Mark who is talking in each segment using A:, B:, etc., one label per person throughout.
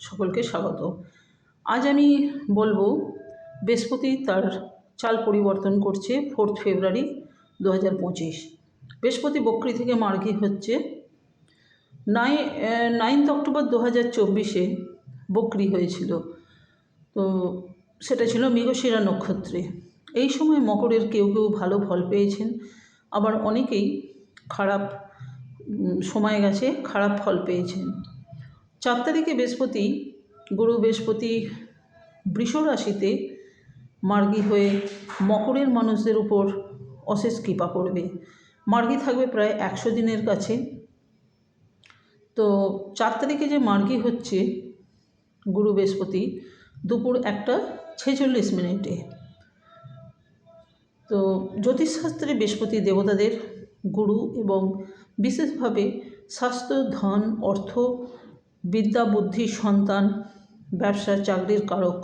A: সকলকে স্বাগত। আজ আমি বলব, বৃহস্পতি তার চাল পরিবর্তন করছে ফোর্থ ফেব্রুয়ারি দু হাজার পঁচিশ। বৃহস্পতি বক্রি থেকে মার্গী হচ্ছে। নাই নাইনথ অক্টোবর দু হাজার চব্বিশে বক্রি হয়েছিল। তো সেটা ছিল মৃগশিরা নক্ষত্রে। এই সময় মকরের কেউ কেউ ভালো ফল পেয়েছেন। আবার অনেকেই খারাপ সময় গেছে খারাপ ফল পেয়েছেন। চার তারিখে বৃহস্পতি, গুরু বৃহস্পতি বৃষ রাশিতে মার্গী হয়ে মকরের মানুষদের উপর অশেষ কৃপা করবে। মার্গী থাকবে প্রায় একশো দিনের কাছে। তো চার তারিখে যে মার্গী হচ্ছে গুরু বৃহস্পতি, দুপুর একটা ছেচল্লিশ মিনিটে। তো জ্যোতিষশাস্ত্রে বৃহস্পতি দেবতাদের গুরু এবং বিশেষভাবে স্বাস্থ্য, ধন, অর্থ বিদ্যা, বুদ্ধি, সন্তান, ব্যবসা, চাকরির কারক,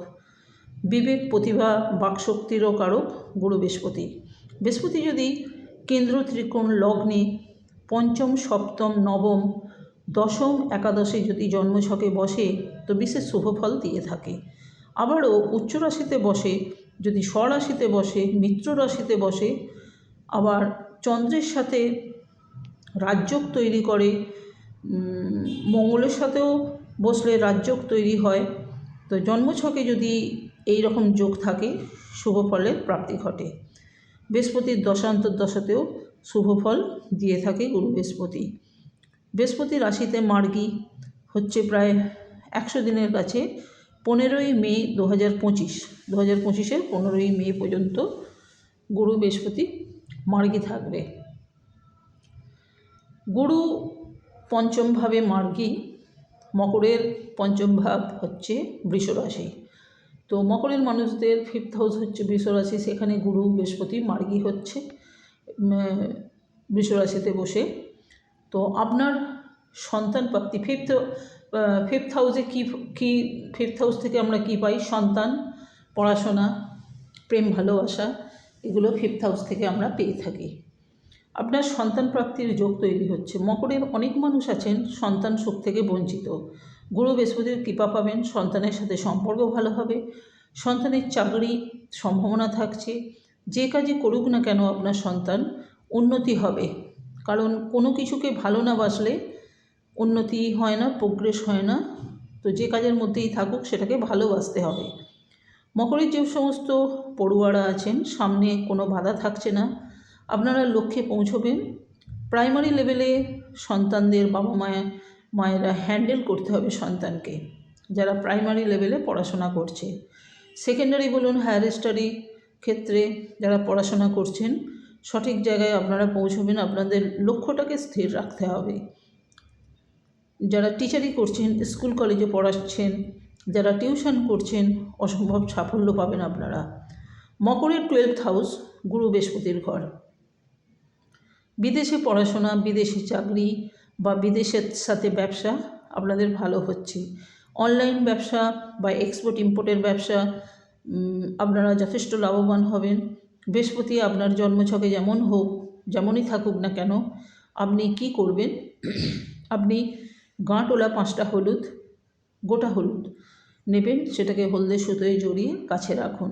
A: বিবেক, প্রতিভা, বাকশক্তিরও কারক গুরু বৃহস্পতি। বৃহস্পতি যদি কেন্দ্র ত্রিকোণ লগ্নে পঞ্চম, সপ্তম, নবম, দশম একাদশে যদি জন্মছকে বসে, তো বিশেষ শুভ ফল দিয়ে থাকে। আবারও উচ্চ রাশিতে বসে, যদি স্বরাশিতে বসে, মিত্র রাশিতে বসে, আবার চন্দ্রের সাথে রাজযোগ তৈরি করে মঙ্গলের সাথেও বসলে রাজযোগ তৈরি হয়। তো জন্মছকে যদি এই রকম যোগ থাকে, শুভ ফলের প্রাপ্তি ঘটে। বৃহস্পতির দশান্তর্দশাতেও শুভ ফল দিয়ে থাকে গুরু বৃহস্পতি। বৃহস্পতি রাশিতে মার্গী, হচ্ছে প্রায় একশো দিনের কাছে পনেরোই মে দু হাজার পঁচিশ দু হাজার পঁচিশের পনেরোই মে পর্যন্ত গুরু বৃহস্পতি মার্গী থাকবে। গুরু পঞ্চম ভাবে মার্গী, মকরের পঞ্চম ভাব হচ্ছে বৃষরাশি। তো মকরের মানুষদের ফিফথ হাউস হচ্ছে বৃষ রাশি সেখানে গুরু বৃহস্পতি মার্গী হচ্ছে বৃষরাশিতে বসে। তো আপনার সন্তান প্রাপ্তি ফিফথ ফিফথ হাউসে কী কী ফিফথ হাউস থেকে আমরা কী পাই? সন্তান, পড়াশোনা, প্রেম, ভালোবাসা, এগুলো ফিফথ হাউস থেকে আমরা পেয়ে থাকি। আপনার সন্তান প্রাপ্তির যোগ তৈরি হচ্ছে। মকরের অনেক মানুষ আছেন সন্তান সুখ থেকে বঞ্চিত। গুরু বৃহস্পতির কৃপা পাবেন, সন্তানের সাথে সম্পর্ক ভালো হবে, সন্তানের চাকরি সম্ভাবনা থাকছে। যে কাজই করুক না কেন আপনার সন্তান উন্নতি হবে। কারণ কোনো কিছুকে ভালো না বাসলে উন্নতি হয় না প্রোগ্রেস হয় না। তো যে কাজের মধ্যেই থাকুক, সেটাকে ভালোবাসতে হবে। মকরের যে সমস্ত পড়ুয়ারা আছেন, সামনে কোনো বাধা থাকছে না। আপনারা লক্ষ্যে পৌঁছবেন। প্রাইমারি লেভেলে সন্তানদের বাবা মায়ের মায়েরা হ্যান্ডেল করতে হবে সন্তানকে, যারা প্রাইমারি লেভেলে পড়াশোনা করছে। সেকেন্ডারি বলুন, হায়ার স্টাডি ক্ষেত্রে যারা পড়াশোনা করছেন, সঠিক জায়গায় আপনারা পৌঁছবেন, আপনাদের লক্ষ্যটাকে স্থির রাখতে হবে। যারা টিচারি করছেন, স্কুল কলেজে পড়াচ্ছেন, যারা টিউশন করছেন, অসম্ভব সাফল্য পাবেন আপনারা। মকরের টুয়েলভ হাউস গুরু বৃহস্পতির ঘর। বিদেশে পড়াশোনা, বিদেশি চাকরি বা বিদেশের সাথে ব্যবসা আপনাদের ভালো হচ্ছে। অনলাইন ব্যবসা বা এক্সপোর্ট ইম্পোর্টের ব্যবসা আপনারা যথেষ্ট লাভবান হবেন। বৃহস্পতি আপনার জন্মছকে যেমন হোক, যেমনই থাকুক না কেন, আপনি কি করবেন? আপনি গাঁটোলা পাঁচটা হলুদ, গোটা হলুদ নেবেন, সেটাকে হলদে সুতোয় জড়িয়ে কাছে রাখুন।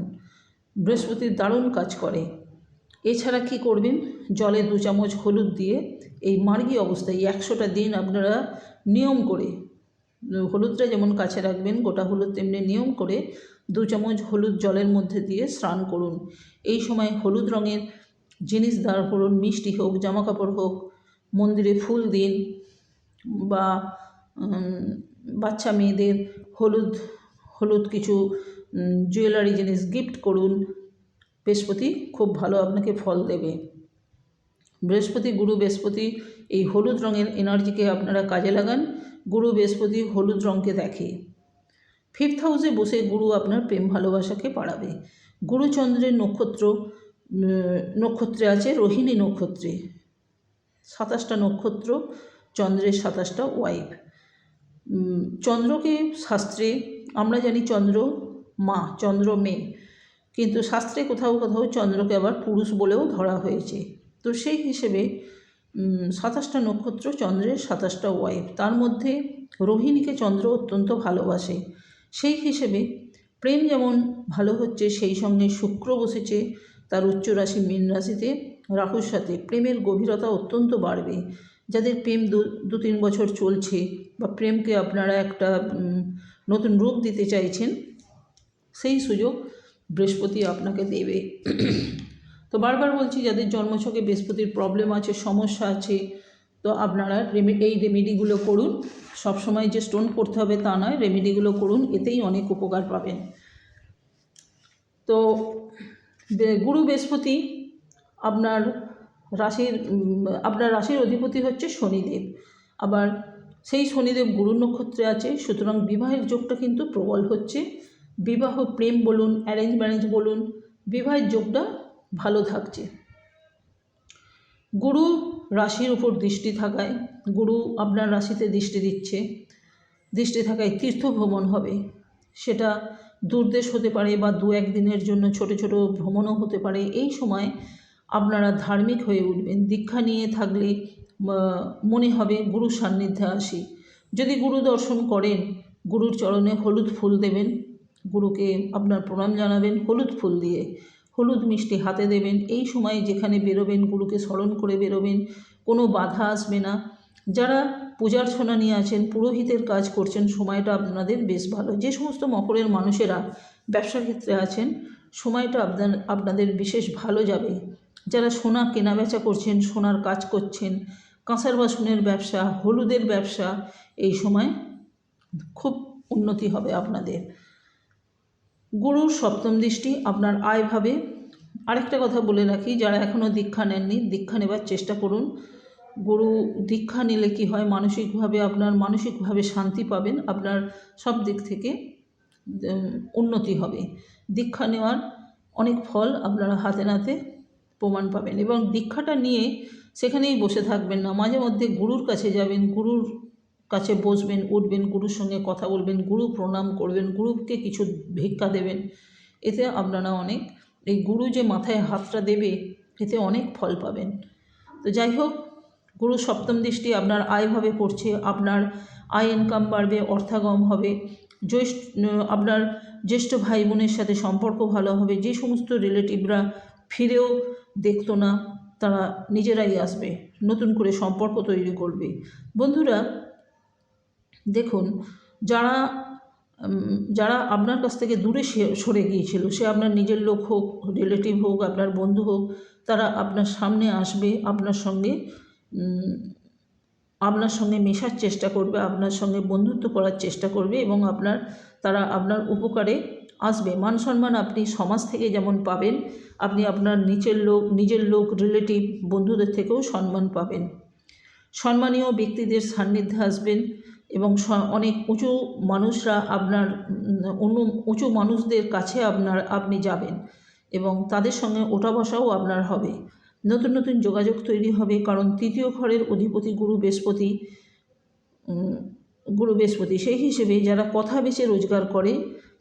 A: বৃহস্পতির দারুণ কাজ করে। এছাড়া কি করবেন? জলে দু চামচ হলুদ দিয়ে এই মার্গী অবস্থায় এই একশোটা দিন আপনারা নিয়ম করে, হলুদটা যেমন কাছে রাখবেন, গোটা হলুদ তেমনি নিয়ম করে দু চামচ হলুদ জলের মধ্যে দিয়ে স্নান করুন। এই সময় হলুদ রঙের জিনিস দাঁড় করুন, মিষ্টি হোক জামা কাপড় হোক, মন্দিরে ফুল দিন বা বাচ্চা মেয়েদের হলুদ হলুদ কিছু জুয়েলারি জিনিস গিফট করুন। বৃহস্পতি খুব ভালো আপনাকে ফল দেবে। বৃহস্পতি, গুরু বৃহস্পতি, এই হলুদ রঙের এনার্জিকে আপনারা কাজে লাগান। গুরু বৃহস্পতি হলুদ রঙকে দেখে। ফিফথ হাউসে বসে গুরু আপনার প্রেম ভালোবাসাকে বাড়াবে। গুরুচন্দ্রের নক্ষত্র নক্ষত্রে আছে রোহিণী নক্ষত্রে। সাতাশটা নক্ষত্র, চন্দ্রের সাতাশটা ওয়াইফ চন্দ্রকে শাস্ত্রে, আমরা জানি চন্দ্র মা, চন্দ্র মেয়ে। কিন্তু শাস্ত্রে কোথাও কোথাও চন্দ্রকে আবার পুরুষ বলেও ধরা হয়েছে। তো সেই হিসেবে সাতাশটা নক্ষত্র চন্দ্রের সাতাশটা ওয়াইফ। তার মধ্যে রোহিণীকে চন্দ্র অত্যন্ত ভালোবাসে। সেই হিসেবে প্রেম যেমন ভালো হচ্ছে, সেই সঙ্গে শুক্র বসেছে, তার উচ্চ রাশি মীন রাশিতে রাহুর সাথে। প্রেমের গভীরতা অত্যন্ত বাড়বে। যাদের প্রেম দু তিন বছর চলছে বা প্রেমকে আপনারা একটা নতুন রূপ দিতে চাইছেন, সেই সুযোগ বৃহস্পতি আপনাকে দেবে। তো বারবার বলছি, যাদের জন্মছকে বৃহস্পতির প্রবলেম আছে, সমস্যা আছে, তো আপনারা এই রেমেডিগুলো করুন। সব সময় যে স্টোন করতে হবে তা নয় রেমেডিগুলো করুন, এতেই অনেক উপকার পাবেন। তো গুরু বৃহস্পতি আপনার রাশির আপনার রাশির অধিপতি হচ্ছে শনিদেব। আবার সেই শনিদেব গুরু নক্ষত্রে আছে, সুতরাং বিবাহের যোগটা কিন্তু প্রবল হচ্ছে। বিবাহ প্রেম বলুন অ্যারেঞ্জ ম্যারেঞ্জ বলুন, বিবাহের যোগটা ভালো থাকছে। গুরু রাশির উপর দৃষ্টি থাকায়, গুরু আপনার রাশিতে দৃষ্টি দিচ্ছে। দৃষ্টি থাকায় তীর্থ ভ্রমণ হবে। সেটা দূরদেশ হতে পারে বা দু একদিনের জন্য ছোট ছোট ভ্রমণও হতে পারে। এই সময় আপনারা ধার্মিক হয়ে উঠবেন। দীক্ষা নিয়ে থাকলে মনে হবে গুরুর সান্নিধ্যে আসি। যদি গুরু দর্শন করেন, গুরুর চরণে হলুদ ফুল দেবেন গুরুকে আপনার প্রণাম জানাবেন, হলুদ ফুল দিয়ে। হলুদ মিষ্টি হাতে দেবেন। এই সময় যেখানে বেরোবেন, গুরুকে স্মরণ করে বেরোবেন। কোনো বাধা আসবে না। যারা পূজার্চনা নিয়ে আছেন, পুরোহিতের কাজ করছেন, সময়টা আপনাদের বেশ ভালো। যে সমস্ত মকরের মানুষেরা ব্যবসা ক্ষেত্রে আছেন, সময়টা আপনার, আপনাদের বিশেষ ভালো যাবে। যারা সোনা কেনাবেচা করছেন, সোনার কাজ করছেন, কাঁসার বাসনের ব্যবসা, হলুদের ব্যবসা, এই সময় খুব উন্নতি হবে আপনাদের। গুরুর সপ্তম দৃষ্টি, আপনার আয় ভাবে। আরেকটা কথা বলে রাখি, যারা এখনও দীক্ষা নেননি, দীক্ষা নেবার চেষ্টা করুন। গুরু দীক্ষা নিলে কি হয়? মানসিকভাবে আপনার মানসিকভাবে শান্তি পাবেন, আপনার সব দিক থেকে উন্নতি হবে। দীক্ষা নেওয়ার অনেক ফল আপনারা হাতে নাতে প্রমাণ পাবেন। এবং দীক্ষাটা নিয়ে সেখানেই বসে থাকবেন না। মাঝে মধ্যে গুরুর কাছে যাবেন, গুরুর কাছে বসবেন, উঠবেন, গুরুর সঙ্গে কথা বলবেন, গুরু প্রণাম করবেন, গুরুকে কিছু ভিক্ষা দেবেন। এতে আপনারা অনেক, এই গুরু যে মাথায় হাতটা দেবে, এতে অনেক ফল পাবেন। তো যাই হোক, গুরু সপ্তম দৃষ্টি আপনার আয়ভাবে পড়ছে, আপনার আয় ইনকাম বাড়বে, অর্থাগম হবে। জ্যৈষ্ঠ, আপনার জ্যেষ্ঠ ভাই বোনের সাথে সম্পর্ক ভালো হবে, যে সমস্ত রিলেটিভরা ফিরেও দেখতো না, তারা নিজেরাই আসবে, নতুন করে সম্পর্ক তৈরি করবে। বন্ধুরা দেখুন, যারা যারা আপনার কাছ থেকে দূরে সরে গিয়েছিল, সে আপনার নিজের লোক হোক রিলেটিভ হোক, আপনার বন্ধু হোক, তারা আপনার সামনে আসবে, আপনার সঙ্গে আপনার সঙ্গে মেশার চেষ্টা করবে, আপনার সঙ্গে বন্ধুত্ব করার চেষ্টা করবে এবং আপনার, তারা আপনার উপকারে আসবে। মান সম্মান আপনি সমাজ থেকে যেমন পাবেন, আপনি আপনার নিচের লোক, নিজের লোক রিলেটিভ বন্ধুদের থেকেও সম্মান পাবেন। সম্মানীয় ব্যক্তিদের সান্নিধ্যে আসবেন। এবং অনেক উঁচু মানুষরা আপনার অন্য উঁচু মানুষদের কাছে আপনার, আপনি যাবেন এবং তাদের সঙ্গে ওঠা বসাও আপনার হবে। নতুন নতুন যোগাযোগ তৈরি হবে কারণ তৃতীয় ঘরের অধিপতি গুরু বৃহস্পতি গুরু বৃহস্পতি সেই হিসেবে যারা কথা বেছে রোজগার করে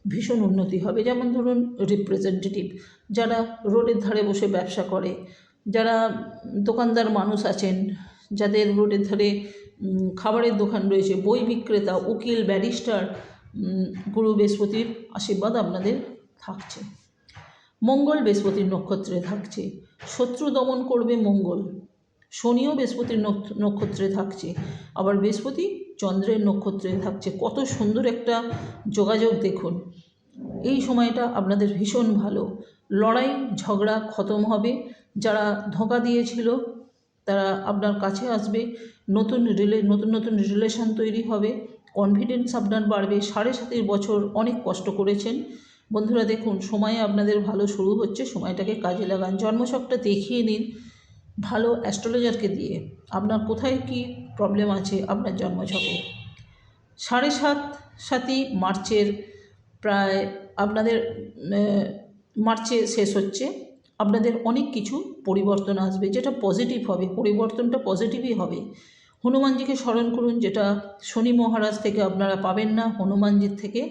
A: ভীষণ উন্নতি হবে। যেমন ধরুন রিপ্রেজেন্টেটিভ যারা রোডের ধারে বসে ব্যবসা করে, যারা দোকানদার মানুষ আছেন, যাদের রোডের ধারে খাবারের দোকান রয়েছে, বই বিক্রেতা, উকিল, ব্যারিস্টার গুরু বৃহস্পতির আশীর্বাদ আপনাদের থাকছে। মঙ্গল বৃহস্পতির নক্ষত্রে থাকছে, শত্রু দমন করবে মঙ্গল, শনিও বৃহস্পতির নক্ষ- নক্ষত্রে থাকছে, আবার বৃহস্পতি চন্দ্রের নক্ষত্রে থাকছে। কত সুন্দর একটা যোগাযোগ দেখুন। এই সময়টা আপনাদের ভীষণ ভালো। লড়াই, ঝগড়া খতম হবে। যারা ধোঁকা দিয়েছিল তারা আপনার কাছে আসবে, নতুন রিলে, নতুন নতুন রিলেশন তৈরি হবে কনফিডেন্স আপনার বাড়বে, সাড়ে সাতের বছর অনেক কষ্ট করেছেন। বন্ধুরা দেখুন, সময়ে আপনাদের ভালো শুরু হচ্ছে, সময়টাকে কাজে লাগান। জন্মছকটা দেখিয়ে নিন ভালো অ্যাস্ট্রোলজারকে দিয়ে। আপনার কোথায় কি প্রবলেম আছে আপনার জন্মছকে? সাড়ে সাত, সাতই মার্চের প্রায় আপনাদের মার্চে শেষ হচ্ছে। আপনাদের অনেক কিছু পরিবর্তন আসবে, যেটা পজিটিভ হবে, পরিবর্তনটা পজিটিভই হবে। হনুমানজিকে স্মরণ করুন, যেটা শনি মহারাজ থেকে আপনারা পাবেন না, হনুমানজির থেকে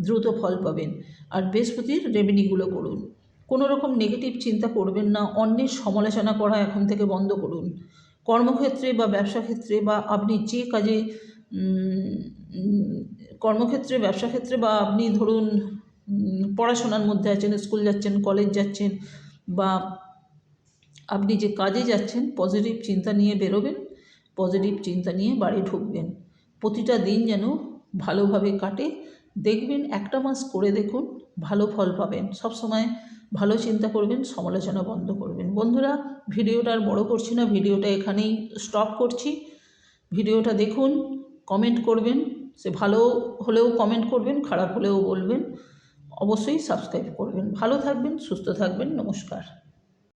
A: দ্রুত ফল পাবেন। আর বৃহস্পতির রেমেডিগুলো করুন। কোনো রকম নেগেটিভ চিন্তা করবেন না, অন্যের সমালোচনা করা এখন থেকে বন্ধ করুন। কর্মক্ষেত্রে বা ব্যবসা ক্ষেত্রে বা আপনি যে কাজে কর্মক্ষেত্রে, ব্যবসা ক্ষেত্রে বা আপনি ধরুন পড়াশোনার মধ্যে আছেন, স্কুল যাচ্ছেন, কলেজ যাচ্ছেন বা আপনি যে কাজে যাচ্ছেন পজিটিভ চিন্তা নিয়ে বেরোবেন পজিটিভ চিন্তা নিয়ে বাড়ি ঢুকবেন। প্রতিটা দিন যেন ভালোভাবে কাটে। দেখবেন একটা মাস করে দেখুন, ভালো ফল পাবেন। সব সময় ভালো চিন্তা করবেন, সমালোচনা বন্ধ করবেন। বন্ধুরা, ভিডিওটা আর বড় করছি না, ভিডিওটা এখানেই স্টপ করছি। ভিডিওটা দেখুন কমেন্ট করবেন। সে ভালো হলেও কমেন্ট করবেন, খারাপ হলেও বলবেন। অবশ্যই সাবস্ক্রাইব করবেন। ভালো থাকবেন সুস্থ থাকবেন নমস্কার।